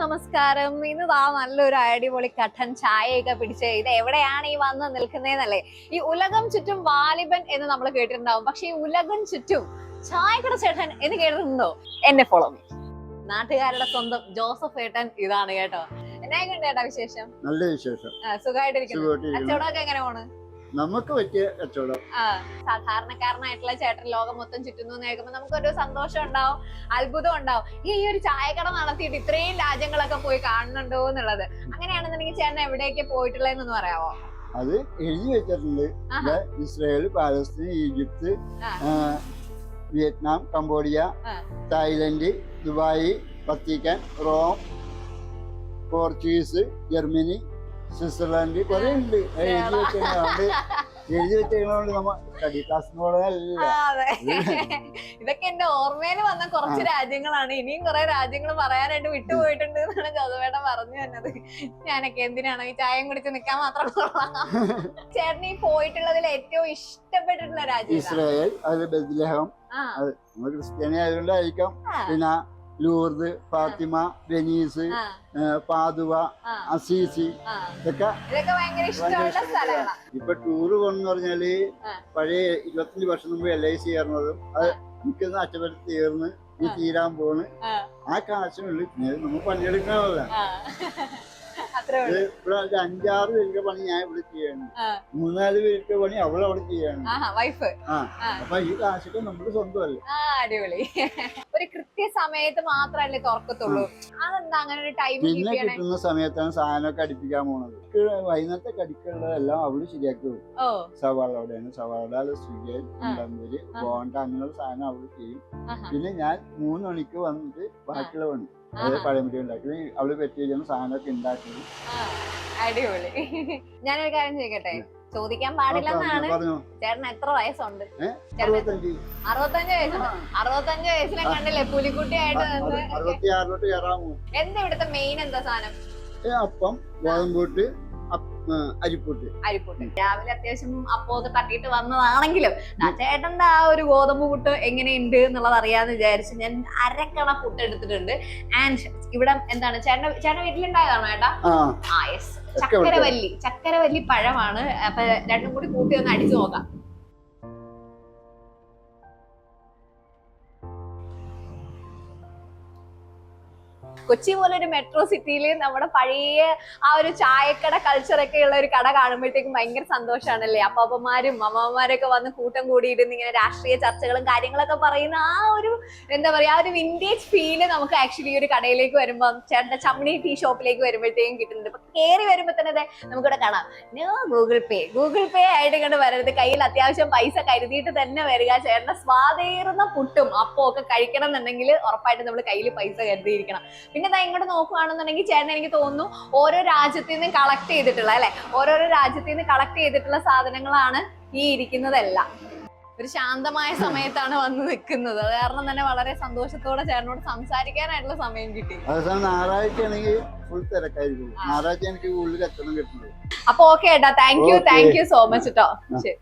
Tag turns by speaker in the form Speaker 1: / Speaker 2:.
Speaker 1: നമസ്കാരം. ഇന്ന് താ നല്ലൊരു അടിപൊളി കട്ടൻ ചായയൊക്കെ പിടിച്ച് ഇത് എവിടെയാണ് ഈ വന്ന് നിൽക്കുന്നതെന്നല്ലേ ഈ ഉലകം ചുറ്റും വാലിബൻ എന്ന് നമ്മൾ കേട്ടിട്ടുണ്ടാവും. പക്ഷെ ഈ ഉലകം ചുറ്റും ചായക്കട ചേട്ടൻ എന്ന് കേട്ടിട്ടുണ്ടോ? എന്നെ ഫോളോ മീ നാട്ടുകാരുടെ സ്വന്തം ജോസഫ് ഏട്ടൻ ഇതാണ് കേട്ടോ. എന്നാ കണ്ടേട്ടാ വിശേഷം?
Speaker 2: നല്ല വിശേഷം.
Speaker 1: സുഖമായിട്ടിരിക്കുന്നു. കച്ചവടമൊക്കെ എങ്ങനെ പോണ്?
Speaker 2: നമുക്ക് പറ്റിയ കച്ചവടം.
Speaker 1: സാധാരണക്കാരനായിട്ടുള്ള ചേട്ടൻ ലോകം മൊത്തം ചുറ്റുന്നു കേൾക്കുമ്പോൾ നമുക്കൊരു സന്തോഷം ഉണ്ടാവും അത്ഭുതം ഉണ്ടാവും. ഈ ഒരു ചായക്കട നടത്തിയിട്ട് ഇത്രയും രാജ്യങ്ങളൊക്കെ പോയി കാണുന്നുണ്ടോ എന്നുള്ളത്. അങ്ങനെയാണെന്നുണ്ടെങ്കിൽ ചേട്ടൻ എവിടെയൊക്കെ പോയിട്ടുള്ളതെന്ന് പറയാമോ
Speaker 2: അത് എഴുതി വെച്ചിട്ടുണ്ട്. Israel Palestine Egypt Vietnam Cambodia. Thailand Dubai Vatican Rome Portuguese Germany Switzerland കുറെ ഉണ്ട് അത് എഴുതി വെച്ചതുകൊണ്ട് എഴുതി വെച്ചതുകൊണ്ട് നമ്മ സ്റ്റഡി ക്ലാസ്
Speaker 1: അതെ. ഇതൊക്കെ എന്റെ ഓർമ്മയിൽ വന്ന കുറച്ച് രാജ്യങ്ങളാണ്. ഇനിയും കുറെ രാജ്യങ്ങൾ പറയാനായിട്ട് വിട്ടുപോയിട്ടുണ്ട് എന്നാണ് ജോസവേട്ട പറഞ്ഞു തന്നത്. ഞാനൊക്കെ എന്തിനാണ് ഈ ചായം കുടിച്ച് നിക്കാൻ മാത്രം ചേട്ടൻ ഈ പോയിട്ടുള്ളതിൽ ഏറ്റവും ഇഷ്ടപ്പെട്ടിട്ടുള്ള രാജ്യം
Speaker 2: ഇസ്രായേൽ ബദ്ലഹം
Speaker 1: ആ,
Speaker 2: നമ്മൾ ക്രിസ്ത്യാനി ആയതുകൊണ്ടായിരിക്കാം. പിന്നെ ലൂർദ് ഫാത്തിമ വെനീസ്
Speaker 1: ആ,
Speaker 2: പാതുവ അസീസി. ഇതൊക്കെ ഇപ്പൊ ടൂറ് പോകണമെന്ന്
Speaker 1: പറഞ്ഞാൽ
Speaker 2: പഴയ ഇരുപത്തഞ്ച് വർഷം മുമ്പ് എൽ ഐ സി ചേർന്നതും അത് എനിക്ക് അച്ചപ്പറ്റി തീർന്ന് ഈ തീരാൻ പോണ്.
Speaker 1: ആ.
Speaker 2: കാശിനുള്ളിൽ നമ്മൾ പണിയെടുക്കണമല്ല. ഇവിടെ ഒരു അഞ്ചാറ് പേരുടെ പണി ഞാൻ ഇവിടെ ചെയ്യാണ്. മൂന്നാൽ പേരുടെ പണി അവൾ അവിടെ ചെയ്യാണ്.
Speaker 1: വൈഫ്.
Speaker 2: അപ്പൊ ഈ കാശൊക്കെ നമ്മുടെ സ്വന്തമല്ലേ?
Speaker 1: അടിപൊളി. ഒരു കൃത്യ സമയത്ത് മാത്രല്ലേ തുറക്കത്തുള്ളൂ. അതെന്താ അങ്ങനെ ഒരു ടൈം
Speaker 2: പിന്നെ കിട്ടുന്ന സമയത്താണ് സാധനമൊക്കെ അടിപ്പിക്കാൻ പോണത്. വൈകുന്നേരത്തെ കടിക്കുള്ളതെല്ലാം അവൾ ശരിയാക്കി
Speaker 1: ഓ.
Speaker 2: സവാള അവിടെയാണ് സവാള
Speaker 1: സ്വീകരിച്ചു.
Speaker 2: ബോണ്ട അങ്ങനെയുള്ള സാധനം അവൾ ചെയ്യും. പിന്നെ ഞാൻ മൂന്ന് മണിക്ക് വന്നിട്ട് ബാക്കിയുള്ള പണി. ഉണ്ടാക്കി. അവൾ സാധനമൊക്കെ ഉണ്ടാക്കി.
Speaker 1: അടിപൊളി. ഞാനൊരു കാര്യം ചോദിക്കട്ടെ? ചോദിക്കാൻ പാടില്ലെന്നാണ്
Speaker 2: ചേട്ടൻ
Speaker 1: ചേട്ടന് എത്ര വയസ്സുണ്ട്?
Speaker 2: അറുപത്തഞ്ചു.
Speaker 1: വയസ്സുണ്ട് അറുപത്തഞ്ച് വയസ്സിലും കണ്ടില്ലേ? പുലിക്കുട്ടിയായിട്ട് നിന്ന് എന്താ ഇവിടുത്തെ മെയിൻ എന്താ സാധനം?
Speaker 2: അപ്പം ഗോതമ്പൂട്ട് അരിപ്പൂട്ട്.
Speaker 1: അരിപ്പുട്ട്. രാവിലെ അത്യാവശ്യം അപ്പോത് തട്ടിയിട്ട് വന്നതാണെങ്കിലും ചേട്ടന്റെ ആ ഒരു ഗോതമ്പ് പുട്ട് എങ്ങനെയുണ്ട് എന്നുള്ളത് അറിയാന്ന് വിചാരിച്ച് ഞാൻ അരക്കണ പുട്ട് എടുത്തിട്ടുണ്ട്. ആൻഡ് ഇവിടെ എന്താണ്? ചേട്ടൻ ചേട്ടൻ വീട്ടിലുണ്ടായതാണോ ചേട്ടാ
Speaker 2: ആ.
Speaker 1: യെസ് ചക്കരവല്ലി. ചക്കരവല്ലി പഴമാണ്. അപ്പൊ രണ്ടും കൂടി കൂട്ടി ഒന്ന് അടിച്ചു നോക്കാം. കൊച്ചി പോലെ ഒരു മെട്രോ സിറ്റിയിൽ നമ്മുടെ പഴയ ആ ഒരു ചായക്കട കൾച്ചറൊക്കെ ഉള്ള ഒരു കട കാണുമ്പോഴത്തേക്കും ഭയങ്കര സന്തോഷമാണല്ലേ അപ്പാപ്പന്മാരും അമ്മമാരൊക്കെ വന്ന് കൂട്ടം കൂടിയിരുന്ന് ഇങ്ങനെ രാഷ്ട്രീയ ചർച്ചകളും കാര്യങ്ങളൊക്കെ പറയുന്ന ആ ഒരു എന്താ പറയാ ആ ഒരു വിന്റേജ് ഫീൽ നമുക്ക് ആക്ച്വലി ഒരു കടയിലേക്ക് വരുമ്പോൾ ചേട്ടന്റെ ചമ്മണി ടീ ഷോപ്പിലേക്ക് വരുമ്പോഴത്തേക്കും കിട്ടുന്നുണ്ട് അപ്പൊ കയറി വരുമ്പോ തന്നെ അതെ നമുക്കിവിടെ കാണാം. ഗൂഗിൾ പേ. ഗൂഗിൾ പേ ആയിട്ട് കണ്ട് വരരുത്. കയ്യിൽ അത്യാവശ്യം പൈസ കരുതിയിട്ട് തന്നെ വരിക. ചേട്ടന്റെ സ്വാതേറുന്ന പുട്ടും അപ്പം ഒക്കെ കഴിക്കണം എന്നുണ്ടെങ്കിൽ ഉറപ്പായിട്ട് നമ്മൾ കയ്യിൽ പൈസ കരുതിയിരിക്കണം. പിന്നെ ദാ ഇങ്ങോട്ട് നോക്കുകയാണെന്നുണ്ടെങ്കിൽ ചേട്ടൻ എനിക്ക് തോന്നുന്നു ഓരോ രാജ്യത്തു നിന്ന് കളക്ട് ചെയ്തിട്ടുള്ള അല്ലെ? ഓരോരോ രാജ്യത്തു നിന്ന് കളക്ട് ചെയ്തിട്ടുള്ള സാധനങ്ങളാണ് ഈ ഇരിക്കുന്നതെല്ലാം. ഒരു ശാന്തമായ സമയത്താണ് വന്ന് നിൽക്കുന്നത്. അത് കാരണം തന്നെ വളരെ സന്തോഷത്തോടെ ചേട്ടനോട് സംസാരിക്കാനായിട്ടുള്ള സമയം കിട്ടി.
Speaker 2: അവസാനം ഞായറാഴ്ച ആണെങ്കിൽ ഫുൾ തിരക്കായിരിക്കും. ഞായറാഴ്ച എനിക്ക് കിട്ടുന്നത്
Speaker 1: അപ്പൊ ഓക്കെ ഏട്ടാ. Thank you thank you so much കേട്ടോ ശരി.